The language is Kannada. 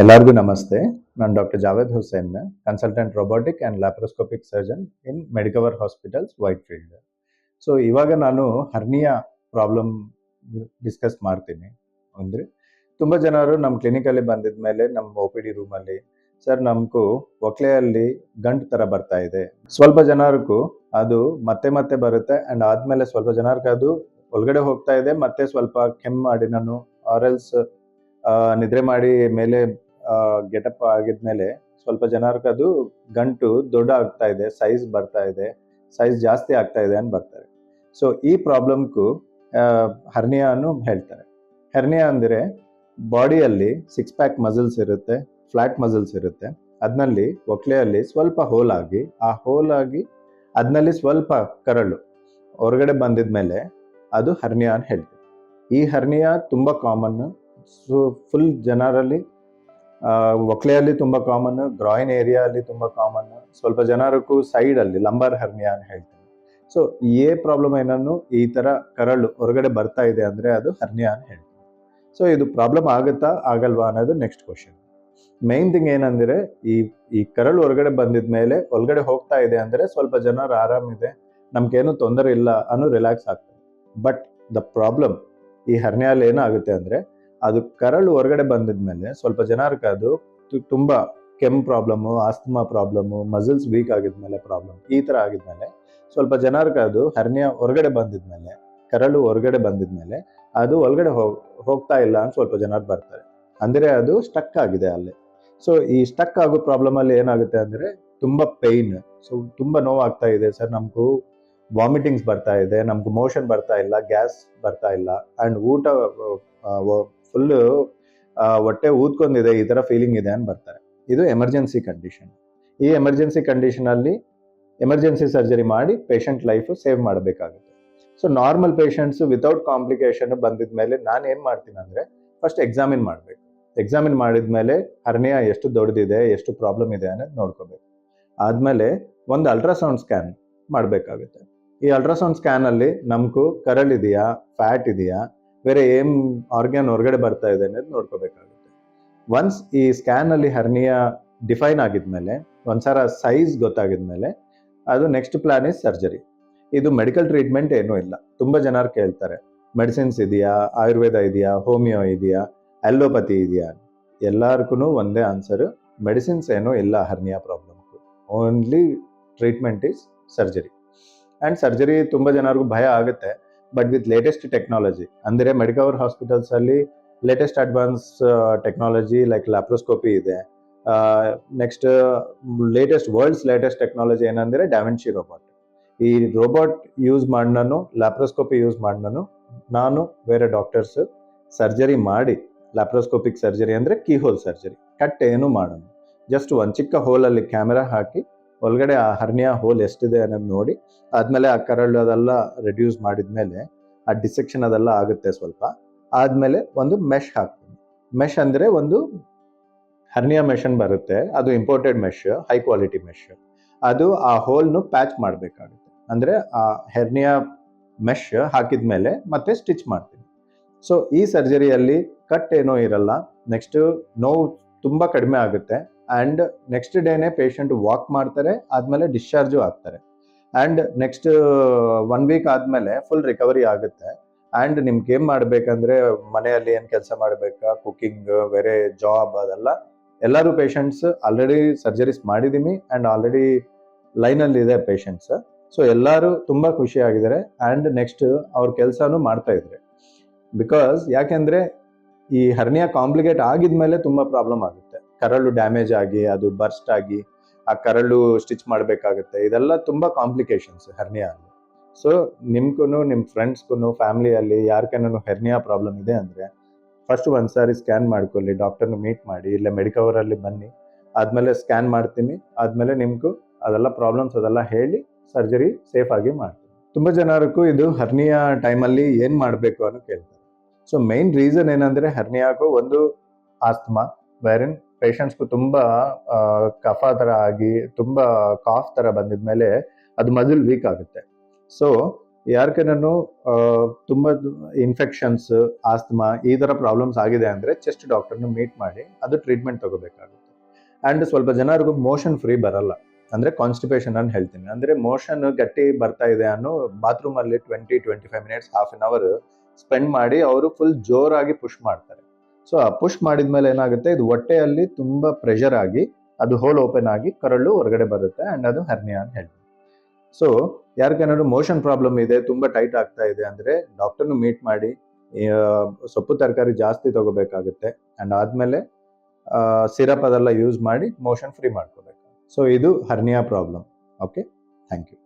ಎಲ್ಲರಿಗೂ ನಮಸ್ತೆ. ನಾನು doctor Javed Hussain consultant robotic and laparoscopic surgeon in Medicover hospitals Whitefield so ಇವಾಗ ನಾನು ಹರ್ನಿಯಾ ಪ್ರಾಬ್ಲಮ್ ಡಿಸ್ಕಸ್ ಮಾಡ್ತೀನಿ. ಅಂದರೆ ತುಂಬ ಜನರು ನಮ್ಮ ಕ್ಲಿನಿಕಲ್ಲಿ ಬಂದಿದ ಮೇಲೆ ನಮ್ಮ ಒ ಪಿ ಡಿ ರೂಮಲ್ಲಿ ಸರ್, ನಮಗೂ ಒಕ್ಲೆಯಲ್ಲಿ ಗಂಟು ಥರ ಬರ್ತಾ ಇದೆ. ಸ್ವಲ್ಪ ಜನರಿಗೂ ಅದು ಮತ್ತೆ ಮತ್ತೆ ಬರುತ್ತೆ. ಆ್ಯಂಡ್ ಆದಮೇಲೆ ಸ್ವಲ್ಪ ಜನರಿಗೆ ಅದು ಒಳಗಡೆ ಹೋಗ್ತಾ ಇದೆ. ಮತ್ತೆ ಸ್ವಲ್ಪ ಕೆಮ್ಮು ಮಾಡಿ ನಾನು ಆರಲ್ಸ್ ನಿದ್ರೆ ಮಾಡಿ ಮೇಲೆ ಗೆಟಪ್ ಆಗಿದ್ಮೇಲೆ ಸ್ವಲ್ಪ ಜನರಿಗೆ ಅದು ಗಂಟು ದೊಡ್ಡ ಆಗ್ತಾ ಇದೆ ಸೈಜ್ ಬರ್ತಾ ಇದೆ ಸೈಜ್ ಜಾಸ್ತಿ ಆಗ್ತಾ ಇದೆ ಅಂತ ಬರ್ತಾರೆ. ಸೊ ಈ ಪ್ರಾಬ್ಲಮ್ಗೂ ಹರ್ನಿಯಾನು ಹೇಳ್ತಾರೆ. ಹರ್ನಿಯಾ ಅಂದರೆ ಬಾಡಿಯಲ್ಲಿ ಸಿಕ್ಸ್ ಪ್ಯಾಕ್ ಮಸಲ್ಸ್ ಇರುತ್ತೆ ಫ್ಲಾಟ್ ಮಸಲ್ಸ್ ಇರುತ್ತೆ. ಅದ್ನಲ್ಲಿ ಒಕ್ಲೆಯಲ್ಲಿ ಸ್ವಲ್ಪ ಹೋಲ್ ಆಗಿ, ಆ ಹೋಲ್ ಆಗಿ ಅದರಲ್ಲಿ ಸ್ವಲ್ಪ ಕರಳು ಹೊರಗಡೆ ಬಂದಿದ್ಮೇಲೆ ಅದು ಹರ್ನಿಯಾ ಅಂತ ಹೇಳ್ತೀವಿ ಈ ಹರ್ನಿಯಾ ತುಂಬ ಕಾಮನ್ ಸೊ ಫುಲ್ ಜನರಲ್ಲಿ ಒಕ್ಲೆಯಲ್ಲಿ ತುಂಬ ಕಾಮನ್ ಗ್ರಾಯಿನ್ ಏರಿಯಾದಲ್ಲಿ ತುಂಬ ಕಾಮನ್ ಸ್ವಲ್ಪ ಜನರಿಗೂ ಸೈಡಲ್ಲಿ ಲಂಬರ್ ಹರ್ನಿಯಾ ಅಂತ ಹೇಳ್ತೀವಿ. ಸೊ ಏ ಪ್ರಾಬ್ಲಮ್ ಏನನ್ನು ಈ ಥರ ಕರಳು ಹೊರಗಡೆ ಬರ್ತಾ ಇದೆ ಅಂದರೆ ಅದು ಹರ್ನಿಯಾ ಅಂತ ಹೇಳ್ತಾರೆ ಸೊ ಇದು ಪ್ರಾಬ್ಲಮ್ ಆಗುತ್ತಾ ಆಗಲ್ವಾ ಅನ್ನೋದು ನೆಕ್ಸ್ಟ್ ಕ್ವಶನ್ ಮೈನ್ ಥಿಂಗ್ ಏನಂದ್ರೆ, ಈ ಈ ಕರಳು ಹೊರಗಡೆ ಬಂದಿದ ಮೇಲೆ ಒಳಗಡೆ ಹೋಗ್ತಾ ಇದೆ ಅಂದರೆ ಸ್ವಲ್ಪ ಜನರು ಆರಾಮಿದೆ ನಮ್ಗೇನು ತೊಂದರೆ ಇಲ್ಲ ಅನ್ನೋ ರಿಲ್ಯಾಕ್ಸ್ ಆಗ್ತದೆ. ಬಟ್ ದ ಪ್ರಾಬ್ಲಮ್ ಈ ಹರ್ನಿಯಲ್ಲಿ ಏನಾಗುತ್ತೆ ಅಂದರೆ ಅದು ಕರಳು ಹೊರಗಡೆ ಬಂದಿದ್ಮೇಲೆ ಸ್ವಲ್ಪ ಜನರಿಗೆ ಅದು ತುಂಬಾ ಕೆಮ್ಮು problem asthma problem muscles weak ಆಗಿದ್ಮೇಲೆ problem ಈ ಥರ ಆಗಿದ್ಮೇಲೆ ಸ್ವಲ್ಪ ಜನರಿಗೆ ಅದು ಹರ್ನಿಯ ಹೊರಗಡೆ ಬಂದಿದ್ಮೇಲೆ ಕರಳು ಹೊರಗಡೆ ಬಂದಿದ್ಮೇಲೆ ಅದು ಒಳಗಡೆ ಹೋಗ್ ಹೋಗ್ತಾ ಇಲ್ಲ ಅಂತ ಸ್ವಲ್ಪ ಜನರು ಬರ್ತಾರೆ. ಅಂದರೆ ಅದು ಸ್ಟಕ್ ಆಗಿದೆ ಅಲ್ಲಿ. ಸೊ ಈ ಸ್ಟಕ್ ಆಗೋ ಪ್ರಾಬ್ಲಮ್ ಅಲ್ಲಿ ಏನಾಗುತ್ತೆ ಅಂದರೆ ತುಂಬ ಪೈನ್ ಸೊ ತುಂಬ ನೋವಾಗ್ತಾ ಇದೆ ಸರ್. ನಮಗೂ ವಾಮಿಟಿಂಗ್ಸ್ ಬರ್ತಾ ಇದೆ, ನಮ್ಗೆ ಮೋಷನ್ ಬರ್ತಾ ಇಲ್ಲ ಗ್ಯಾಸ್ ಬರ್ತಾ ಇಲ್ಲ ಆ್ಯಂಡ್ ಊಟ ಫುಲ್ಲು ಹೊಟ್ಟೆ ಊದ್ಕೊಂಡಿದೆ, ಈ ಥರ ಫೀಲಿಂಗ್ ಇದೆ ಅಂತ ಬರ್ತಾರೆ. ಇದು ಎಮರ್ಜೆನ್ಸಿ ಕಂಡೀಷನ್ ಈ ಎಮರ್ಜೆನ್ಸಿ ಕಂಡೀಷನಲ್ಲಿ ಎಮರ್ಜೆನ್ಸಿ ಸರ್ಜರಿ ಮಾಡಿ ಪೇಷಂಟ್ ಲೈಫ್ ಸೇವ್ ಮಾಡಬೇಕಾಗುತ್ತೆ. So normal patients without complication ಬಂದಿದ ಮೇಲೆ ನಾನು ಏನು ಮಾಡ್ತೀನಿ ಅಂದರೆ ಫಸ್ಟ್ ಎಕ್ಸಾಮಿನ್ ಮಾಡಬೇಕು. ಎಕ್ಸಾಮಿನ್ ಮಾಡಿದ ಮೇಲೆ ಅರ್ನಿಯಾ ಎಷ್ಟು ದೊಡ್ಡದಿದೆ, ಎಷ್ಟು ಪ್ರಾಬ್ಲಮ್ ಇದೆ ಅನ್ನೋದು ನೋಡ್ಕೋಬೇಕು. ಆದಮೇಲೆ ಒಂದು ಅಲ್ಟ್ರಾಸೌಂಡ್ ಸ್ಕ್ಯಾನ್ ಮಾಡಬೇಕಾಗುತ್ತೆ. ಈ ಅಲ್ಟ್ರಾಸೌಂಡ್ ಸ್ಕ್ಯಾನಲ್ಲಿ ನಮಗೂ ಕರಳಿದೆಯಾ ಫ್ಯಾಟ್ ಇದೆಯಾ ಬೇರೆ ಏನ್ ಆರ್ಗ್ಯಾನ್ ಹೊರಗಡೆ ಬರ್ತಾ ಇದೆ ಅನ್ನೋದು ನೋಡ್ಕೋಬೇಕಾಗುತ್ತೆ. ಒನ್ಸ್ ಈ ಸ್ಕ್ಯಾನ್ ಅಲ್ಲಿ ಹರ್ನಿಯಾ ಡಿಫೈನ್ ಆಗಿದ್ಮೇಲೆ, ಒಂದ್ಸಲ ಸೈಜ್ ಗೊತ್ತಾಗಿದ್ಮೇಲೆ, ಅದು ನೆಕ್ಸ್ಟ್ ಪ್ಲಾನ್ ಇಸ್ ಸರ್ಜರಿ ಇದು ಮೆಡಿಕಲ್ ಟ್ರೀಟ್ಮೆಂಟ್ ಏನೂ ಇಲ್ಲ. ತುಂಬಾ ಜನರು ಕೇಳ್ತಾರೆ ಮೆಡಿಸಿನ್ಸ್ ಇದೆಯಾ? ಆಯುರ್ವೇದ ಇದೆಯಾ? ಹೋಮಿಯೋ ಇದೆಯಾ? ಅಲ್ಲೋಪತಿ ಇದೆಯಾ? ಎಲ್ಲಾರ್ಗು ಒಂದೇ ಆನ್ಸರ್ ಮೆಡಿಸಿನ್ಸ್ ಏನೂ ಇಲ್ಲ hernia problem only treatment is surgery and surgery ತುಂಬ ಜನರಿಗೂ ಭಯ ಆಗುತ್ತೆ. ಬಟ್ ವಿತ್ ಲೇಟೆಸ್ಟ್ ಟೆಕ್ನಾಲಜಿ ಅಂದರೆ ಮೆಡಿಕವರ್ ಹಾಸ್ಪಿಟಲ್ಸ್ ಅಲ್ಲಿ latest advance technology like laparoscopy ಇದೆ. Next latest world's latest technology ಏನಂದರೆ ಡ್ಯಾವೆನ್ಶಿ ರೋಬೋಟ್ ಈ ರೋಬೋಟ್ ಯೂಸ್ ಮಾಡ್ನೂ ಲ್ಯಾಪ್ರೋಸ್ಕೋಪಿ ಯೂಸ್ ಮಾಡ್ನೂ ನಾನು, ಬೇರೆ ಡಾಕ್ಟರ್ಸ್ ಸರ್ಜರಿ ಮಾಡಿ ಲ್ಯಾಪ್ರೋಸ್ಕೋಪಿಕ್ ಸರ್ಜರಿ ಅಂದರೆ ಕೀಹೋಲ್ ಸರ್ಜರಿ ಕಟ್ ಏನು ಮಾಡೋಣ ಜಸ್ಟ್ ಒಂದು ಚಿಕ್ಕ ಹೋಲಲ್ಲಿ ಕ್ಯಾಮೆರಾ ಹಾಕಿ ಒಳಗಡೆ ಆ ಹರ್ನಿಯಾ ಹೋಲ್ ಎಷ್ಟಿದೆ ಅನ್ನೋದು ನೋಡಿ. ಆದ್ಮೇಲೆ ಆ ಕರಳು ಅದೆಲ್ಲ ರೆಡ್ಯೂಸ್ ಮಾಡಿದ್ಮೇಲೆ, ಆ ಡಿಸೆಕ್ಷನ್ ಅದೆಲ್ಲ ಆಗುತ್ತೆ ಸ್ವಲ್ಪ. ಆದ್ಮೇಲೆ ಒಂದು ಮೆಶ್ ಹಾಕ್ತೀನಿ. ಮೆಶ್ ಅಂದ್ರೆ ಒಂದು ಹರ್ನಿಯಾ ಮೆಷನ್ ಬರುತ್ತೆ. ಅದು imported mesh high quality mesh ಅದು ಆ ಹೋಲ್ನು ಪ್ಯಾಚ್ ಮಾಡಬೇಕಾಗುತ್ತೆ. ಅಂದ್ರೆ ಆ ಹೆರ್ನಿಯಾ ಮೆಶ್ ಹಾಕಿದ್ಮೇಲೆ ಮತ್ತೆ ಸ್ಟಿಚ್ ಮಾಡ್ತೀನಿ. ಸೊ ಈ ಸರ್ಜರಿಯಲ್ಲಿ ಕಟ್ ಏನೋ ಇರಲ್ಲ. ನೆಕ್ಸ್ಟ್ ನೋವು ತುಂಬಾ ಕಡಿಮೆ ಆಗುತ್ತೆ. ಆ್ಯಂಡ್ ನೆಕ್ಸ್ಟ್ ಡೇನೆ ಪೇಷಂಟ್ ವಾಕ್ ಮಾಡ್ತಾರೆ, ಆದಮೇಲೆ ಡಿಸ್ಚಾರ್ಜು ಆಗ್ತಾರೆ ಆ್ಯಂಡ್ ನೆಕ್ಸ್ಟ್ ಒನ್ ವೀಕ್ ಆದಮೇಲೆ ಫುಲ್ ರಿಕವರಿ ಆಗುತ್ತೆ. ಆ್ಯಂಡ್ ನಿಮ್ಗೆ ಏನು ಮಾಡಬೇಕಂದ್ರೆ, ಮನೆಯಲ್ಲಿ ಏನು ಕೆಲಸ ಮಾಡಬೇಕಾ ಕುಕ್ಕಿಂಗ್ ಬೇರೆ ಜಾಬ್ ಅದೆಲ್ಲ, ಎಲ್ಲರೂ ಪೇಷಂಟ್ಸ್ ಆಲ್ರೆಡಿ ಸರ್ಜರೀಸ್ ಮಾಡಿದ್ದೀನಿ ಆ್ಯಂಡ್ ಆಲ್ರೆಡಿ ಲೈನಲ್ಲಿ ಇದೆ ಪೇಷಂಟ್ಸ್ ಸೊ ಎಲ್ಲರೂ ತುಂಬ ಖುಷಿಯಾಗಿದ್ದಾರೆ ಆ್ಯಂಡ್ ನೆಕ್ಸ್ಟ್ ಅವ್ರ ಕೆಲಸನೂ ಮಾಡ್ತಾ ಇದ್ದಾರೆ. ಬಿಕಾಸ್ ಯಾಕೆಂದರೆ ಈ ಹರ್ನಿಯಾ ಕಾಂಪ್ಲಿಕೇಟ್ ಆಗಿದ್ಮೇಲೆ ತುಂಬ ಪ್ರಾಬ್ಲಮ್ ಆಗುತ್ತೆ. ಕರಳು ಡ್ಯಾಮೇಜ್ ಆಗಿ, ಅದು ಬರ್ಸ್ಟ್ ಆಗಿ, ಆ ಕರಳು ಸ್ಟಿಚ್ ಮಾಡಬೇಕಾಗುತ್ತೆ. ಇದೆಲ್ಲ ತುಂಬ ಕಾಂಪ್ಲಿಕೇಶನ್ಸ್ ಹರ್ನಿಯಾ ಅಲ್ಲಿ ಸೊ ನಿಮ್ಗೂ ನಿಮ್ಮ ಫ್ರೆಂಡ್ಸ್ಗೂ ಫ್ಯಾಮಿಲಿಯಲ್ಲಿ ಯಾರಿಗೇನೂ ಹೆರ್ನಿಯಾ ಪ್ರಾಬ್ಲಮ್ ಇದೆ ಅಂದರೆ ಫಸ್ಟ್ ಒಂದು ಸಾರಿ ಸ್ಕ್ಯಾನ್ ಮಾಡ್ಕೊಳ್ಳಿ ಡಾಕ್ಟರ್ನ ಮೀಟ್ ಮಾಡಿ, ಇಲ್ಲ ಮೆಡಿಕವರಲ್ಲಿ ಬನ್ನಿ. ಆದಮೇಲೆ ಸ್ಕ್ಯಾನ್ ಮಾಡ್ತೀನಿ. ಆದಮೇಲೆ ನಿಮಗೂ ಅದೆಲ್ಲ ಪ್ರಾಬ್ಲಮ್ಸ್ ಅದೆಲ್ಲ ಹೇಳಿ ಸರ್ಜರಿ ಸೇಫ್ ಆಗಿ ಮಾಡ್ತೀನಿ. ತುಂಬ ಜನರಿಗೂ ಇದು ಹರ್ನಿಯಾ ಟೈಮಲ್ಲಿ ಏನು ಮಾಡಬೇಕು ಅನ್ನೋ ಕೇಳ್ತಾರೆ. ಸೊ ಮೈನ್ ರೀಸನ್ ಏನಂದರೆ ಹರ್ನಿಯಾಗೂ ಒಂದು ಆಸ್ತಮಾ ವೇರಿನ್ ಪೇಷಂಟ್ಸ್ಗೂ ತುಂಬ ಕಫ ಥರ ಆಗಿ, ತುಂಬ ಕಾಫ್ ಥರ ಬಂದಿದ್ಮೇಲೆ ಅದು ಮಜಲ್ ವೀಕ್ ಆಗುತ್ತೆ. ಸೊ ಯಾರಿಗೇನೂ ತುಂಬ ಇನ್ಫೆಕ್ಷನ್ಸ್ ಆಸ್ತಮಾ ಈ ಥರ ಪ್ರಾಬ್ಲಮ್ಸ್ ಆಗಿದೆ ಅಂದರೆ ಚೆಸ್ಟ್ ಡಾಕ್ಟರ್ನ ಮೀಟ್ ಮಾಡಿ, ಅದು ಟ್ರೀಟ್ಮೆಂಟ್ ತಗೋಬೇಕಾಗುತ್ತೆ. ಆ್ಯಂಡ್ ಸ್ವಲ್ಪ ಜನರಿಗೂ ಮೋಷನ್ ಫ್ರೀ ಬರಲ್ಲ. ಅಂದರೆ ಕಾನ್ಸ್ಟಿಪೇಷನ್ ಅಂತ ಹೇಳ್ತೀನಿ. ಅಂದರೆ ಮೋಷನ್ ಗಟ್ಟಿ ಬರ್ತಾ ಇದೆ ಅನ್ನೋ ಬಾತ್ರೂಮಲ್ಲಿ twenty twenty five minutes half an hour spend ಮಾಡಿ ಅವರು ಫುಲ್ ಜೋರಾಗಿ ಪುಷ್ ಮಾಡ್ತಾರೆ. ಸೊ ಆ ಪುಷ್ ಮಾಡಿದ್ಮೇಲೆ ಏನಾಗುತ್ತೆ? ಇದು ಹೊಟ್ಟೆಯಲ್ಲಿ ತುಂಬ ಪ್ರೆಷರ್ ಆಗಿ, ಅದು ಹೋಲ್ ಓಪನ್ ಆಗಿ ಕರಳು ಹೊರಗಡೆ ಬರುತ್ತೆ ಆ್ಯಂಡ್ ಅದು ಹರ್ನಿಯಾ ಅಂತ ಹೇಳ್ತೀವಿ ಸೊ ಯಾರಿಗೇನಾದ್ರು ಮೋಷನ್ ಪ್ರಾಬ್ಲಮ್ ಇದೆ, ತುಂಬ ಟೈಟ್ ಆಗ್ತಾ ಇದೆ ಅಂದರೆ ಡಾಕ್ಟರ್ನು ಮೀಟ್ ಮಾಡಿ ಸೊಪ್ಪು ತರಕಾರಿ ಜಾಸ್ತಿ ತಗೋಬೇಕಾಗುತ್ತೆ ಆ್ಯಂಡ್ ಆದಮೇಲೆ ಸಿರಪ್ ಅದೆಲ್ಲ ಯೂಸ್ ಮಾಡಿ ಮೋಷನ್ ಫ್ರೀ ಮಾಡ್ಕೋಬೇಕು. ಸೊ ಇದು hernia problem okay thank you